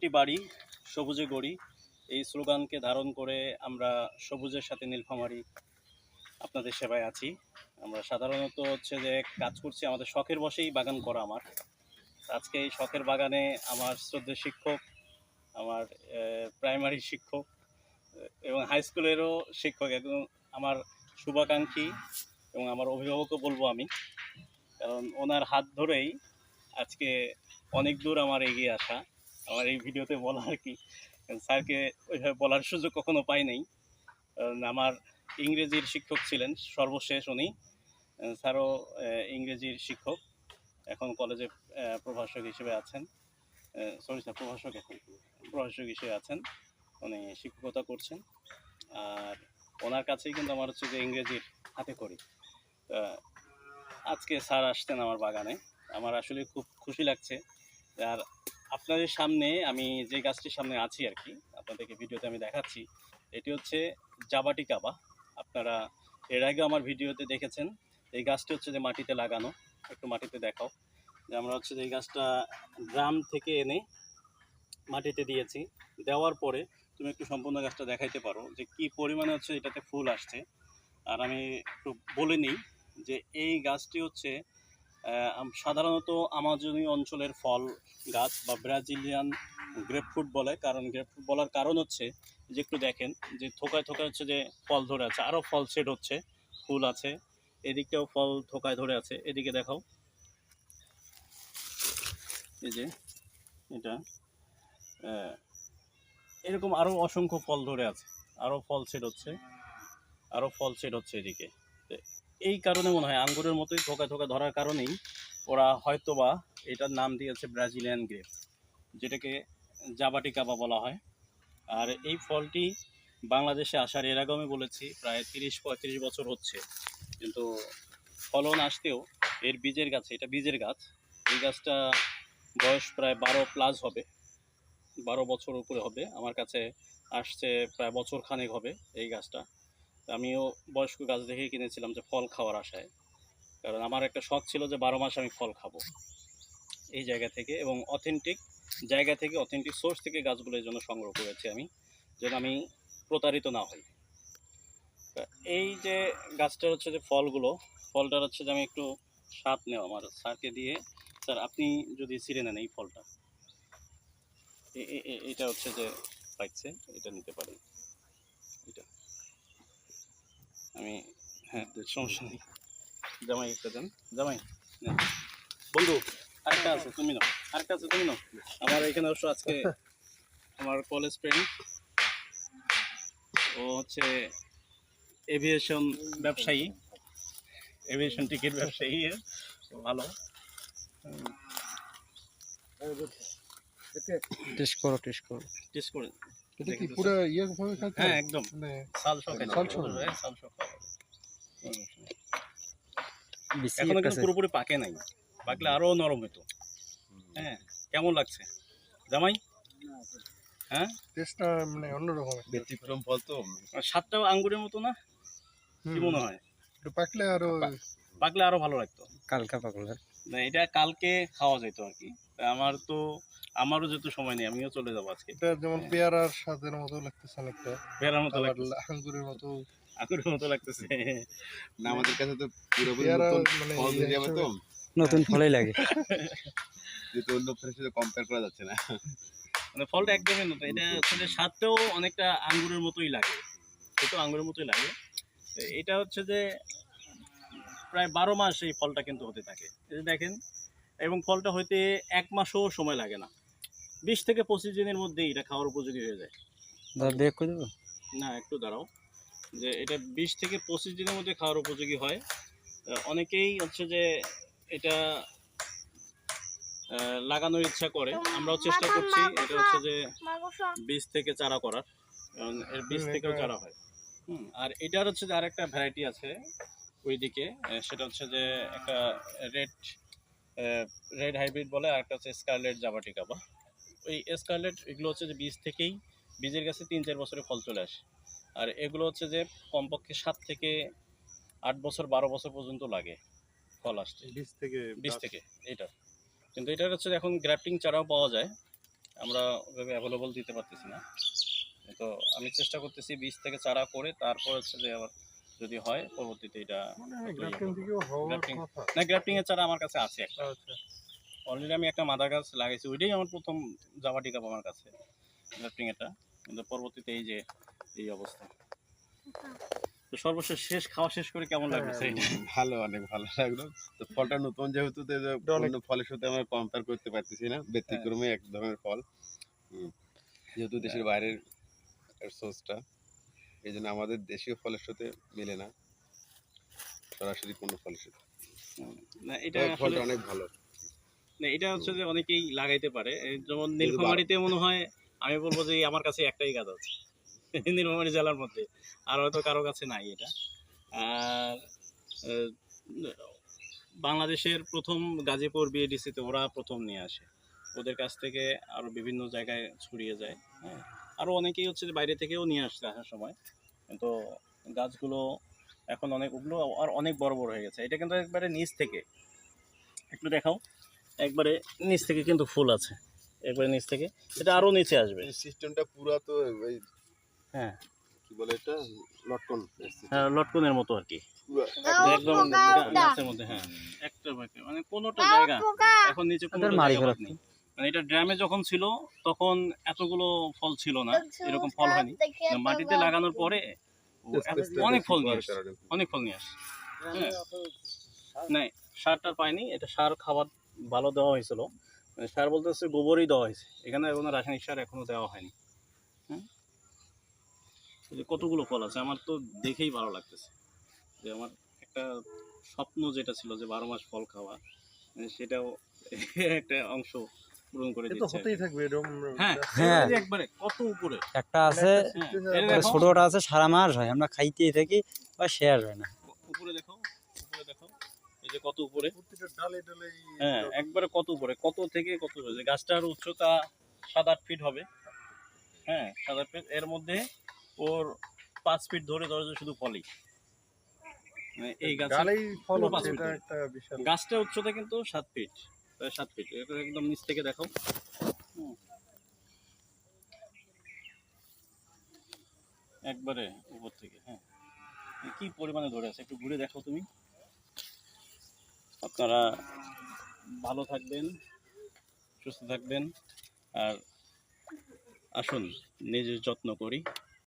একটি বাড়ি, সবুজে গড়ি। এই স্লোগানকে ধারণ করে আমরা সবুজের সাথে নীলফামারি আপনাদের সেবায় আছি। আমরা সাধারণত হচ্ছে যে কাজ করছি, আমাদের শখের বসেই বাগান করা আমার। আজকে এই শখের বাগানে আমার শ্রদ্ধেয় শিক্ষক, আমার প্রাইমারি শিক্ষক এবং হাই স্কুলেরও শিক্ষক এবং আমার শুভাকাঙ্ক্ষী এবং আমার অভিভাবকও বলব আমি। কারণ ওনার হাত ধরেই আজকে অনেক দূর আমার এগিয়ে আসা। আমার এই ভিডিওতে বলা আর কি। স্যারকে ওইভাবে বলার সুযোগ কখনো পাই নাই। আমার ইংরেজির শিক্ষক ছিলেন সর্বশেষ উনি। স্যারও ইংরেজির শিক্ষক। এখন কলেজে প্রভাষক হিসেবে আছেন। সরি স্যার, প্রভাষক এখন। প্রভাষক হিসেবে আছেন। উনি শিক্ষকতা করছেন। আর ওনার কাছেই কিন্তু আমার হচ্ছে যে ইংরেজির হাতে করি। আজকে স্যার আসতেন আমার বাগানে। আমার আসলে খুব খুশি লাগছে। আর আপনাদের সামনে, আমি যে গাছটির সামনে আছি আর কি, আপনাদেরকে ভিডিওতে আমি দেখাচ্ছি, এটি হচ্ছে জাবাটি কাবা। আপনারা এর আগে আমার ভিডিওতে দেখেছেন, এই গাছটি হচ্ছে যে মাটিতে লাগানো, একটু মাটিতে দেখাও। যে আমরা হচ্ছে যে এই গাছটা গ্রাম থেকে এনে মাটিতে দিয়েছি। দেওয়ার পরে তুমি একটু সম্পূর্ণ গাছটা দেখাইতে পারো যে কি পরিমাণে হচ্ছে এটাতে ফুল আসছে। আর আমি একটু বলে নিই যে এই গাছটি হচ্ছে সাধারণত আমাজনীয় অঞ্চলের ফল গাছ বা ব্রাজিলিয়ান গ্রেপফ্রুট বলে, কারণ গ্রেপফ্রুট বলার কারণ হচ্ছে যে একটু দেখেন, যে থোকায় থোকায় হচ্ছে যে ফল ধরে আছে আরও ফল সেট হচ্ছে, ফুল আছে, এদিকটাও ফল থোকায় ধরে আছে, এদিকে দেখাও। এই যে এটা এরকম আরও অসংখ্য ফল ধরে আছে আরও ফল সেট হচ্ছে আরও ফল সেট হচ্ছে এদিকে। এই কারণে মনে হয় আঙ্গুরের মতোই থোকা থোকা ধরার কারণেই ওরা হয়তোবা এটার নাম দিয়েছে ব্রাজিলিয়ান গ্রেপ, যেটাকে জাবাটি কাবা বলা হয়। আর এই ফলটি বাংলাদেশে আসার এর আগে আমি বলেছি, প্রায় তিরিশ পঁয়ত্রিশ বছর হচ্ছে। কিন্তু ফলন আসতেও এর বীজের গাছে, এটা বীজের গাছ। এই গাছটা বয়স প্রায় বারো প্লাস হবে, বারো বছর উপরে হবে। আমার কাছে আসছে প্রায় বছর খানেক হবে এই গাছটা। আমিও বয়স্ক গাছ দেখেই কিনেছিলাম যে ফল খাওয়ার আশায়। কারণ আমার একটা শখ ছিল যে বারো মাস আমি ফল খাব। এই জায়গা থেকে এবং অথেন্টিক জায়গা থেকে অথেন্টিক সোর্স থেকে গাছগুলো এই জন্য সংগ্রহ করেছি আমি, যেন আমি প্রতারিত না হই। এই যে গাছটার হচ্ছে যে ফলগুলো, ফলটার হচ্ছে যে আমি একটু স্বাদ নেওয়া, আমার স্যারকে দিয়ে। স্যার, আপনি যদি ছিঁড়ে নেন এই ফলটা। এটা হচ্ছে যে পাইছে, এটা নিতে পারেন। এটা। আমি হ্যাঁ সমস্যা নেই। জামাই একটা দেন। জামাই। বন্ধু। আরেকটা আছে তুমি নাও। আরেকটা আছে তুমি নাও। আমার এখানে অবশ্য আজকে আমার কলেজ ফ্রেন্ড ও হচ্ছে এভিয়েশন ব্যবসায়ী। এভিয়েশন টিকিট ব্যবসায়ী ভালো। টেস্ট করো টেস্ট করো। টেস্ট করে। এটা কি পুরো ইয়ে ভাবে খাইতে হ্যাঁ হয়? একদম। মানে সাল সাল। সাল এখনও কিন্তু পুরোপুরি পাকে নাই। পাকলে আরও নরম হতো। হ্যাঁ কেমন লাগছে? জামাই? হ্যাঁ? টেস্টটা মানে অন্যরকম ব্যতিক্রম ফল তো। আর আঙ্গুরের মতো না? কি মনে হয়? একটু পাকলে আরও পাকলে আরও ভালো লাগতো। কালকা পাকলে না এটা কালকে খাওয়া যেত আর কি। আমার তো আমারও যেহেতু সময় নেই আমিও চলে যাব আজকে। এটা যেমন পেয়ারার স্বাদের মতো লাগতেছে অনেকটা। বেড়ার মতো লাগতেছে। আঙ্গুরের মতো। আঙ্গুরের মতো লাগতেছে। না আমাদের কাছে তো পুরোপুরি নতুন মানে ফল তো। নতুন ফলেই লাগে। যেহেতু অন্য ফলের সাথে কম্পেয়ার করা যাচ্ছে না। মানে ফলটা একদমই নতুন। এটা আসলে স্বাদটাও অনেকটা আঙ্গুরের মতোই লাগে। সেটাও আঙ্গুরের মতোই লাগে। এটা হচ্ছে যে প্রায় বারো মাস এই ফলটা কিন্তু হতে থাকে। এই দেখেন এবং ফলটা হইতে এক মাসও সময় লাগে না। বিশ থেকে পঁচিশ দিনের মধ্যেই এটা খাওয়ার উপযোগী হয়ে যায়। দাদা করে দেবো না একটু দাঁড়াও। যে এটা বিশ থেকে পঁচিশ দিনের মধ্যে খাওয়ার উপযোগী হয়। অনেকেই হচ্ছে যে এটা লাগানোর ইচ্ছা করে। আমরাও চেষ্টা করছি এটা হচ্ছে যে বীজ থেকে চারা করার। কারণ এর বীজ থেকেও চারা হয়। হুম আর এটার হচ্ছে যে আরেকটা ভ্যারাইটি আছে ওইদিকে। সেটা হচ্ছে যে একটা রেড রেড হাইব্রিড বলে আর একটা হচ্ছে স্কারলেট জাবাটি কাবা ওই স্কারলেট এগুলো হচ্ছে যে বীজ থেকেই বীজের কাছে তিন চার বছরে ফল চলে আসে। আর এগুলো হচ্ছে যে কমপক্ষে সাত থেকে আট বছর বারো বছর পর্যন্ত লাগে ফল আসতে। বীজ থেকে বীজ থেকে এটা কিন্তু এটার হচ্ছে এখন গ্রাফটিং চারাও পাওয়া যায়। আমরা ওইভাবে অ্যাভেলেবল দিতে পারতেছি না। তো আমি চেষ্টা করতেছি বীজ থেকে চারা করে তারপর হচ্ছে যে আবার যদি হয় পরবর্তীতে এটা গ্রাফটিং। কথা। না গ্রাফটিং এর চারা আমার কাছে আছে একটা। আচ্ছা। অলরেডি আমি একটা মাদার গাছ লাগাইছি ওইটাই আমার প্রথম জাবা টিকাপ আমার কাছে গ্রাফটিং এটা। কিন্তু পরবর্তীতে এই যে এই অবস্থা। তো সর্বশেষ শেষ খাওয়া শেষ করে কেমন লাগছে হ্যাঁ, ভালো অনেক ভালো লাগল। তো ফলটা নতুন যেহেতু অন্য ফলের সাথে আমরা কম্পেয়ার করতে পারতেছি না। ব্যতিক্রমে এক ধরনের ফল। হুম। যেহেতু দেশের বাইরের সোর্সটা এই জন্য আমাদের দেশীয় ফলের সাথে মিলে না। সরাসরি কোনো ফলের সাথে। না এটা ফলটা অনেক ভালো। না এটা হচ্ছে যে অনেকেই লাগাইতে পারে। যেমন নীলফামারিতে মনে হয় আমি বলব যে আমার কাছে একটাই গাছ আছে। নীলফামারি জেলার মধ্যে। আর হয়তো কারও কাছে নাই এটা। আর বাংলাদেশের প্রথম গাজীপুর বিএডিসিতে ওরা প্রথম নিয়ে আসে। ওদের কাছ থেকে আরও বিভিন্ন জায়গায় ছড়িয়ে যায় হ্যাঁ। আরও অনেকেই হচ্ছে যে বাইরে থেকেও নিয়ে আসছে আসার সময়। কিন্তু গাছগুলো এখন অনেক ওগুলো আর অনেক বড় বড় হয়ে গেছে। এটা কিন্তু একবারে নিচ থেকে। একটু দেখাও। একবারে নিচ থেকে কিন্তু ফুল আছে। একবারে নিচ থেকে। এটা আরও নিচে আসবে। সিস্টেমটা পুরো তো হ্যাঁ। কি বলে এটা? লটকন হ্যাঁ লটকনের মতো আর কি। একদম গাছের মধ্যে হ্যাঁ একটা বা মানে কোনোটা জায়গা। এখন নিচে কোনো মারি ফেলাচ্ছে। নেই মানে এটা ড্রামে যখন ছিল তখন এতগুলো ফল ছিল না। এরকম ফল হয়নি। মাটিতে লাগানোর পরে অনেক ফল নিয়ে তারা। অনেক ফল নিয়ে আসছে হ্যাঁ। না সার টার পাইনি এটা সার খাবার ভালো দেওয়া হয়েছিল। মানে সার বলতে হচ্ছে গোবরই দেওয়া হয়েছে। এখানে কোনো রাসায়নিক সার এখনও দেওয়া হয়নি। হ্যাঁ? যে কতগুলো ফল আছে আমার তো দেখেই ভালো লাগতেছে। যে আমার একটা স্বপ্ন যেটা ছিল যে বারো মাস ফল খাওয়া মানে সেটাও একটা অংশ পূরণ করে দিচ্ছে। হতেই থাকবে হ্যাঁ হ্যাঁ। এই যে একবারে কত উপরে? একটা আছে হ্যাঁ, ছোটটা আছে সারা মাস হয় আমরা খাইতেই থাকি বা শেয়ার হয় না। উপরে দেখো। যে কত উপরে? হ্যাঁ একবারে কত উপরে? কত থেকে কত গাছটার উচ্চতা সাত আট ফিট হবে। হ্যাঁ সাত আট ফিট এর মধ্যে ওর পাঁচ ফিট ধরে ধরে শুধু ফলই। মানে এই গাছ ডালেই ফল পুরো হচ্ছে পাঁচ এটা মিনিট। একটা বিশাল গাছটার উচ্চতা কিন্তু সাত ফিট সাত ফিট এটা একদম নিচ থেকে দেখো একবারে উপর থেকে হ্যাঁ। কি পরিমাণে ধরে আছে? একটু ঘুরে দেখো তুমি। আপনারা ভালো থাকবেন সুস্থ থাকবেন আর আসুন নিজের যত্ন করি।